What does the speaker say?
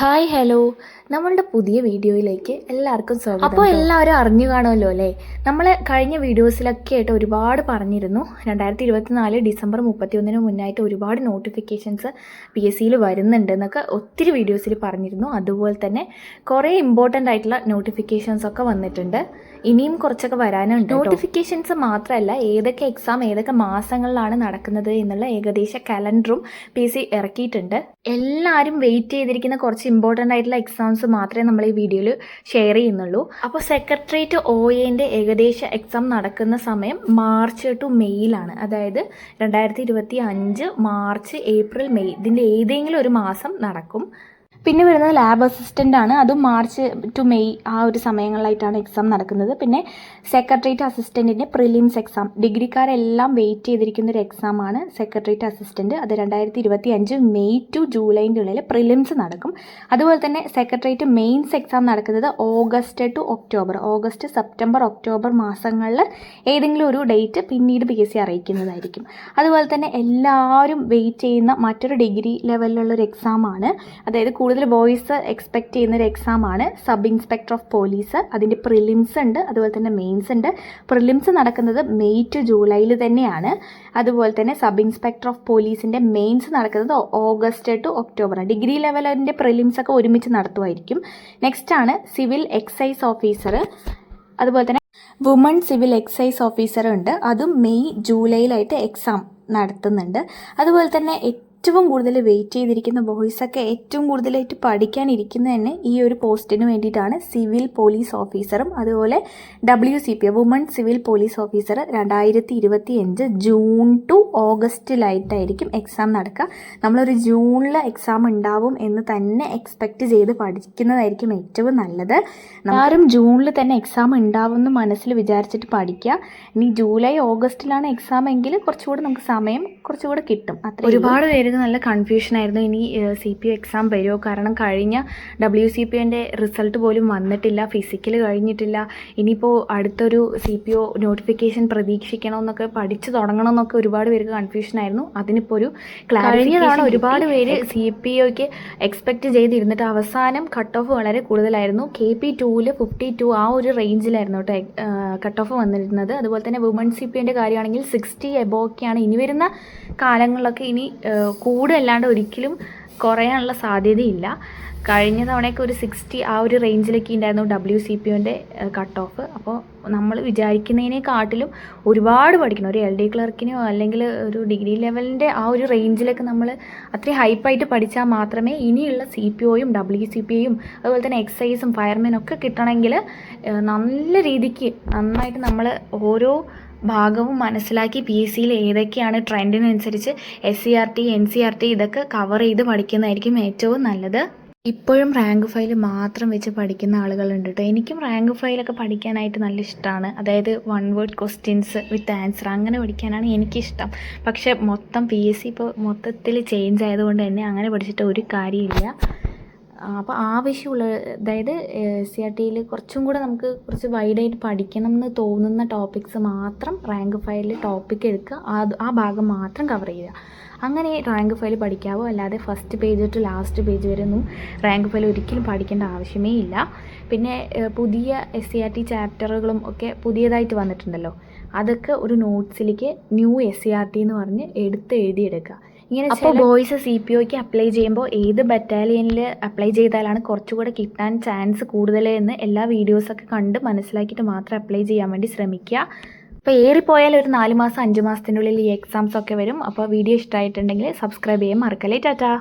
Hi hello നമ്മളുടെ പുതിയ വീഡിയോയിലേക്ക് എല്ലാവർക്കും സ്വാഗതം. അപ്പോൾ എല്ലാവരും അറിഞ്ഞു കാണുമല്ലോ അല്ലേ? നമ്മൾ കഴിഞ്ഞ വീഡിയോസിലൊക്കെ ആയിട്ട് ഒരുപാട് പറഞ്ഞിരുന്നു. രണ്ടായിരത്തി ഇരുപത്തിനാല് ഡിസംബർ മുപ്പത്തിയൊന്നിന് മുന്നായിട്ട് ഒരുപാട് നോട്ടിഫിക്കേഷൻസ് പി എസ് സിയിൽ വരുന്നുണ്ട് എന്നൊക്കെ ഒത്തിരി വീഡിയോസിൽ പറഞ്ഞിരുന്നു. അതുപോലെ തന്നെ കുറേ ഇമ്പോർട്ടന്റ് ആയിട്ടുള്ള നോട്ടിഫിക്കേഷൻസ് ഒക്കെ വന്നിട്ടുണ്ട്. ഇനിയും കുറച്ചൊക്കെ വരാനുണ്ട് നോട്ടിഫിക്കേഷൻസ് മാത്രമല്ല ഏതൊക്കെ എക്സാം ഏതൊക്കെ മാസങ്ങളിലാണ് നടക്കുന്നത് എന്നുള്ള ഏകദേശ കലണ്ടറും പി എസ് സി ഇറക്കിയിട്ടുണ്ട്. എല്ലാവരും വെയിറ്റ് ചെയ്തിരിക്കുന്ന കുറച്ച് ഇമ്പോർട്ടന്റ് ആയിട്ടുള്ള എക്സാംസ് മാത്രമേ നമ്മൾ ഈ വീഡിയോയിൽ ഷെയർ ചെയ്യുന്നുള്ളൂ. അപ്പോൾ സെക്രട്ടേറിയറ്റ് ഒ എന്റെ ഏകദേശ എക്സാം നടക്കുന്ന സമയം മാർച്ച് ടു മെയ്യിലാണ് അതായത് രണ്ടായിരത്തി ഇരുപത്തി അഞ്ച് മാർച്ച് ഏപ്രിൽ മെയ് ഇതിന്റെ ഏതെങ്കിലും ഒരു മാസം നടക്കും. പിന്നെ വരുന്നത് ലാബ് അസിസ്റ്റന്റ് ആണ്. അതും മാർച്ച് ടു മെയ് ആ ഒരു സമയങ്ങളിലായിട്ടാണ് എക്സാം നടക്കുന്നത്. പിന്നെ സെക്രട്ടേറിയറ്റ് അസിസ്റ്റന്റിന്റെ പ്രിലിംസ് എക്സാം ഡിഗ്രിക്കാരെല്ലാം വെയിറ്റ് ചെയ്തിരിക്കുന്ന ഒരു എക്സാമാണ് സെക്രട്ടേറിയറ്റ് അസിസ്റ്റന്റ് അത് രണ്ടായിരത്തി ഇരുപത്തി അഞ്ച് മെയ് ടു ജൂലൈന്റെ ഉള്ളിൽ പ്രിലിംസ് നടക്കും. അതുപോലെ തന്നെ സെക്രട്ടേറിയറ്റ് മെയിൻസ് എക്സാം നടക്കുന്നത് August to October August September October മാസങ്ങളിൽ ഏതെങ്കിലും ഒരു ഡേറ്റ് പിന്നീട് പി എസ് സി അറിയിക്കുന്നതായിരിക്കും. അതുപോലെ തന്നെ എല്ലാവരും വെയിറ്റ് ചെയ്യുന്ന മറ്റൊരു ഡിഗ്രി ലെവലിലുള്ള ഒരു എക്സാമാണ് അതായത് കൂടുതൽ ബോയ്സ് എക്സ്പെക്ട് ചെയ്യുന്ന ഒരു ആണ്. സബ് ഇൻസ്പെക്ടർ ഓഫ് പോലീസ് അതിന്റെ പ്രിലിംസ് ഉണ്ട്. അതുപോലെ തന്നെ മെയിൻസ് ഉണ്ട്. പ്രിലിംസ് നടക്കുന്നത് മെയ് ടു ജൂലൈയിൽ തന്നെയാണ്. അതുപോലെ തന്നെ സബ് ഇൻസ്പെക്ടർ ഓഫ് പോലീസിന്റെ മെയിൻസ് നടക്കുന്നത് ഓഗസ്റ്റ് ടു ഒക്ടോബർ ഡിഗ്രി ലെവലിന്റെ പ്രിലിംസ് ഒക്കെ ഒരുമിച്ച് നടത്തുമായിരിക്കും. നെക്സ്റ്റ് ആണ് സിവിൽ എക്സൈസ് ഓഫീസർ അതുപോലെ തന്നെ വുമൺ സിവിൽ എക്സൈസ് ഓഫീസർ ഉണ്ട്. അതും മെയ് ജൂലൈയിലായിട്ട് എക്സാം നടത്തുന്നുണ്ട്. അതുപോലെ തന്നെ ഏറ്റവും കൂടുതൽ വെയിറ്റ് ചെയ്തിരിക്കുന്ന ബോയ്സൊക്കെ ഏറ്റവും കൂടുതലായിട്ട് പഠിക്കാനിരിക്കുന്നത് തന്നെ ഈ ഒരു പോസ്റ്റിന് വേണ്ടിയിട്ടാണ് സിവിൽ പോലീസ് ഓഫീസറും അതുപോലെ W C P woman civil police officer രണ്ടായിരത്തി ഇരുപത്തി അഞ്ച് ജൂൺ ടു ഓഗസ്റ്റിലായിട്ടായിരിക്കും എക്സാം നടക്കുക. നമ്മളൊരു ജൂണിൽ എക്സാം ഉണ്ടാവും എന്ന് തന്നെ എക്സ്പെക്റ്റ് ചെയ്ത് പഠിക്കുന്നതായിരിക്കും ഏറ്റവും നല്ലത്. ആരും ജൂണിൽ തന്നെ എക്സാം ഉണ്ടാവും എന്ന് മനസ്സിൽ വിചാരിച്ചിട്ട് പഠിക്കുക. ഇനി ജൂലൈ ഓഗസ്റ്റിലാണ് എക്സാം എങ്കിൽ കുറച്ചുകൂടെ നമുക്ക് സമയം കുറച്ചുകൂടെ കിട്ടും. അത്ര ഒരുപാട് പേർക്ക് നല്ല കൺഫ്യൂഷൻ ആയിരുന്നു. ഇനി സി പി യു എക്സാം വരുമോ? കാരണം കഴിഞ്ഞ ഡബ്ല്യു സി പി എന്റെ റിസൾട്ട് പോലും വന്നിട്ടില്ല. ഫിസിക്കൽ കഴിഞ്ഞിട്ടില്ല. ഇനിയിപ്പോൾ അടുത്തൊരു സി പി ഒ നോട്ടിഫിക്കേഷൻ പ്രതീക്ഷിക്കണമെന്നൊക്കെ പഠിച്ചു തുടങ്ങണമെന്നൊക്കെ ഒരുപാട് പേർക്ക് കൺഫ്യൂഷൻ ആയിരുന്നു. അതിനിപ്പോൾ ഒരു കഴിഞ്ഞ തവണ ഒരുപാട് പേര് സി പി ഒക്ക് എക്സ്പെക്റ്റ് ചെയ്തിരുന്നിട്ട് അവസാനം കട്ട് ഓഫ് വളരെ കൂടുതലായിരുന്നു. കെ പി ടൂവിൽ ഫിഫ്റ്റി ടു ആ ഒരു റേഞ്ചിലായിരുന്നു കേട്ടോ കട്ട് ഓഫ് വന്നിരുന്നത്. അതുപോലെ തന്നെ വുമൺ സി പി എന്റെ കാര്യമാണെങ്കിൽ സിക്സ്റ്റി എബോ ഒക്കെയാണ്. ഇനി വരുന്ന കാലങ്ങളിലൊക്കെ ഇനി കൂടുതലല്ലാണ്ട് ഒരിക്കലും കുറയാനുള്ള സാധ്യതയില്ല. കഴിഞ്ഞ തവണയൊക്കെ ഒരു സിക്സ്റ്റി ആ ഒരു റേഞ്ചിലൊക്കെ ഉണ്ടായിരുന്നു ഡബ്ല്യു സി പി ഒന്റെ കട്ട് ഓഫ് അപ്പോൾ നമ്മൾ വിചാരിക്കുന്നതിനെക്കാട്ടിലും ഒരുപാട് പഠിക്കണം. ഒരു എൽ ഡി ക്ലർക്കിനോ അല്ലെങ്കിൽ ഒരു ഡിഗ്രി ലെവലിന്റെ ആ ഒരു റേഞ്ചിലൊക്കെ നമ്മൾ അത്രയും ഹൈപ്പായിട്ട് പഠിച്ചാൽ മാത്രമേ ഇനിയുള്ള സി പി ഒയും ഡബ്ല്യു സി പി യും അതുപോലെ തന്നെ എക്സൈസും ഫയർമാനും ഒക്കെ കിട്ടണമെങ്കിൽ നല്ല രീതിക്ക് നന്നായിട്ട് നമ്മൾ ഓരോ ഭാഗവും മനസ്സിലാക്കി പി എസ് സിയിൽ ഏതൊക്കെയാണ് ട്രെൻഡിനനുസരിച്ച് S C R T N C R T ഇതൊക്കെ കവർ ചെയ്ത് പഠിക്കുന്നതായിരിക്കും ഏറ്റവും നല്ലത്. ഇപ്പോഴും റാങ്ക് ഫയൽ മാത്രം വെച്ച് പഠിക്കുന്ന ആളുകളുണ്ട് കേട്ടോ എനിക്കും റാങ്ക് ഫയലൊക്കെ പഠിക്കാനായിട്ട് നല്ല ഇഷ്ടമാണ് അതായത് one word questions with answer അങ്ങനെ പഠിക്കാനാണ് എനിക്കിഷ്ടം. പക്ഷേ മൊത്തം പി എസ് സി ഇപ്പോൾ മൊത്തത്തിൽ ചേഞ്ച് ആയതുകൊണ്ട് തന്നെ അങ്ങനെ പഠിച്ചിട്ട് ഒരു കാര്യമില്ല. അപ്പോൾ ആവശ്യമുള്ള അതായത് സി ആർ ടിയിൽ കുറച്ചും കൂടെ നമുക്ക് കുറച്ച് വൈഡായിട്ട് പഠിക്കണം എന്ന് തോന്നുന്ന ടോപ്പിക്സ് മാത്രം റാങ്ക് ഫയലിൽ ടോപ്പിക് എടുക്കുക. അത് ആ ഭാഗം മാത്രം കവർ ചെയ്യുക. അങ്ങനെ റാങ്ക് ഫയൽ പഠിക്കാവോ? അല്ലാതെ first page to last page വരെ ഒന്നും റാങ്ക് ഫയൽ ഒരിക്കലും പഠിക്കേണ്ട ആവശ്യമേ ഇല്ല. പിന്നെ പുതിയ എസ് സി ആർ ടി ചാപ്റ്ററുകളും ഒക്കെ പുതിയതായിട്ട് വന്നിട്ടുണ്ടല്ലോ. അതൊക്കെ ഒരു നോട്ട്സിലേക്ക് new S C R T എന്ന് പറഞ്ഞ് എടുത്ത് എഴുതിയെടുക്കുക. ഇങ്ങനെ അപ്പോൾ ബോയ്സ് സി പി ഒക്ക് അപ്ലൈ ചെയ്യുമ്പോൾ ഏത് ബറ്റാലിയനിൽ അപ്ലൈ ചെയ്താലാണ് കുറച്ചുകൂടെ കിട്ടാൻ ചാൻസ് കൂടുതൽ എന്ന് എല്ലാ വീഡിയോസൊക്കെ കണ്ട് മനസ്സിലാക്കിയിട്ട് മാത്രം അപ്ലൈ ചെയ്യാൻ വേണ്ടി ശ്രമിക്കുക അപ്പോൾ ഏറിപ്പോയാൽ ഒരു നാല് മാസം അഞ്ച് മാസത്തിനുള്ളിൽ ഈ എക്സാംസ് ഒക്കെ വരും. അപ്പോൾ വീഡിയോ ഇഷ്ടമായിട്ടുണ്ടെങ്കിൽ സബ്സ്ക്രൈബ് ചെയ്യാൻ മറക്കല്ലേ ടാറ്റാ?